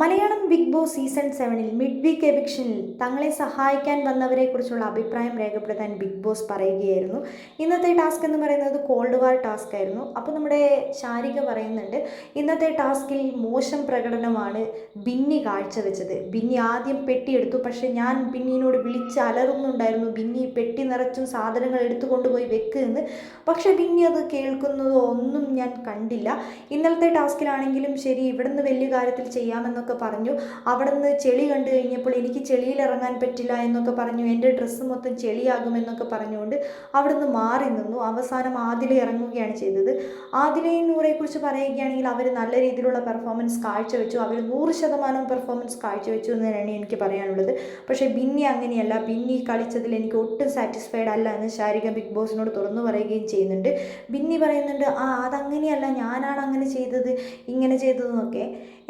Malayalam Bigg Boss season സെവനിൽ mid week എവിക്ഷനിൽ തങ്ങളെ സഹായിക്കാൻ വന്നവരെക്കുറിച്ചുള്ള അഭിപ്രായം രേഖപ്പെടുത്താൻ ബിഗ് ബോസ് പറയുകയായിരുന്നു. ഇന്നത്തെ ടാസ്ക് എന്ന് പറയുന്നത് കോൾഡ് വാർ ടാസ്ക് ആയിരുന്നു. അപ്പോൾ നമ്മുടെ ശാരിക പറയുന്നുണ്ട് ഇന്നത്തെ ടാസ്കിൽ മോശം പ്രകടനമാണ് ബിന്നി കാഴ്ചവെച്ചത്. ബിന്നി ആദ്യം പെട്ടിയെടുത്തു പക്ഷേ ഞാൻ ബിന്നിനോട് വിളിച്ച് അലറുന്നുണ്ടായിരുന്നു ബിന്നി പെട്ടി നിറച്ചും സാധനങ്ങൾ എടുത്തുകൊണ്ടുപോയി വെക്കുമെന്ന് പക്ഷേ ബിന്നി അത് കേൾക്കുന്നതോ ഒന്നും ഞാൻ കണ്ടില്ല. ഇന്നലത്തെ ടാസ്കിലാണെങ്കിലും ശരി ഇവിടുന്ന് വലിയ കാര്യത്തിൽ ചെയ്യാമെന്നൊക്കെ പറഞ്ഞു. അവിടുന്ന് ചെളി കണ്ടു കഴിഞ്ഞപ്പോൾ എനിക്ക് ചെളിയിൽ ഇറങ്ങാൻ പറ്റില്ല എന്നൊക്കെ പറഞ്ഞു. എന്റെ ഡ്രസ്സ് മൊത്തം ചെളിയാകുമെന്നൊക്കെ പറഞ്ഞുകൊണ്ട് അവിടുന്ന് മാറി നിന്നു. അവസാനം ആദില ഇറങ്ങുകയാണ് ചെയ്തത്. ആദിലയും നൂറെക്കുറിച്ച് പറയുകയാണെങ്കിൽ അവർ നല്ല രീതിയിലുള്ള പെർഫോമൻസ് കാഴ്ചവെച്ചു. അവർ നൂറ് ശതമാനം പെർഫോമൻസ് കാഴ്ചവെച്ചു എന്ന് തന്നെയാണ് എനിക്ക് പറയാനുള്ളത്. പക്ഷേ ബിന്നി അങ്ങനെയല്ല. ബിന്നി കളിച്ചതിൽ എനിക്ക് ഒട്ടും സാറ്റിസ്ഫൈഡ് അല്ല എന്ന് ശാരിക ബിഗ് ബോസിനോട് തുറന്നു പറയുകയും ചെയ്യുന്നുണ്ട്. ബിന്നി പറയുന്നുണ്ട് ആ അതങ്ങനെയല്ല ഞാനാണ് അങ്ങനെ ചെയ്തത് ഇങ്ങനെ ചെയ്തതെന്നൊക്കെ.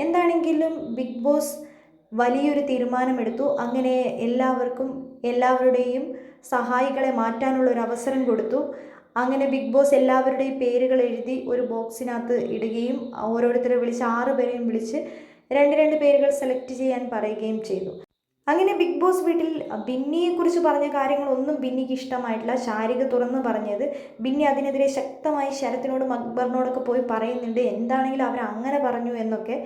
എന്താണെങ്കിലും ബിഗ് ബോസ് വലിയൊരു തീരുമാനമെടുത്തു. അങ്ങനെ എല്ലാവർക്കും എല്ലാവരുടെയും സഹായികളെ മാറ്റാനുള്ള ഒരു അവസരം കൊടുത്തു. അങ്ങനെ ബിഗ് ബോസ് എല്ലാവരുടെയും പേരുകൾ എഴുതി ഒരു ബോക്സിനകത്ത് ഇടുകയും ഓരോരുത്തരെ വിളിച്ച് ആറ് പേരെയും വിളിച്ച് രണ്ട് രണ്ട് പേരുകൾ സെലക്ട് ചെയ്യാൻ പറയുകയും ചെയ്തു. അങ്ങനെ ബിഗ് ബോസ് വീട്ടിൽ ബിന്നിയെക്കുറിച്ച് പറഞ്ഞ കാര്യങ്ങളൊന്നും ബിന്നിക്ക് ഇഷ്ടമായിട്ടില്ല. ശാരിക തുറന്ന് പറഞ്ഞത് ബിന്നി അതിനെതിരെ ശക്തമായി ശരത്തിനോടും അക്ബറിനോടൊക്കെ പോയി പറയുന്നുണ്ട്. എന്താണെങ്കിലും അവർ അങ്ങനെ പറഞ്ഞു എന്നൊക്കെ